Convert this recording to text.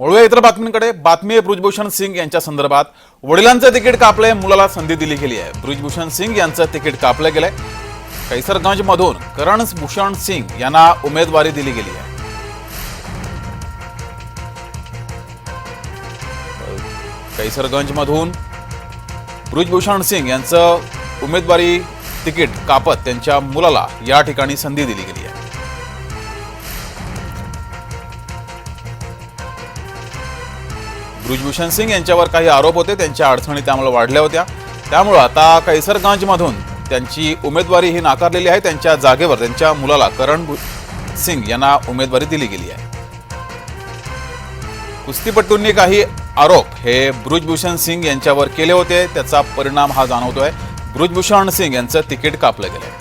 वळूया इतर बातमींकडे. बातमी आहे ब्रुजभूषण सिंग यांच्या संदर्भात. वडिलांचं तिकीट कापलंय मुलाला संधी दिली गेली आहे. ब्रुजभूषण सिंग यांचं तिकीट कापलं गेलंय. कैसरगंज मधून करण भूषण सिंग यांना उमेदवारी दिली गेली आहे. कैसरगंज मधून ब्रुजभूषण सिंग यांचं उमेदवारी तिकीट कापत त्यांच्या मुलाला या ठिकाणी संधी दिली गेली आहे. ब्रुजभूषण सिंग यांच्यावर काही आरोप होते. त्यांच्या अडचणी त्यामुळे वाढल्या होत्या. त्यामुळं आता कैसरगंजमधून त्यांची उमेदवारी ही नाकारलेली आहे. त्यांच्या जागेवर त्यांच्या मुलाला करण सिंग यांना उमेदवारी दिली गेली आहे. कुस्तीपटूंनी काही आरोप हे ब्रुजभूषण सिंग यांच्यावर केले होते. त्याचा परिणाम हा जाणवतोय. ब्रुजभूषण सिंग यांचं तिकीट कापलं गेलंय.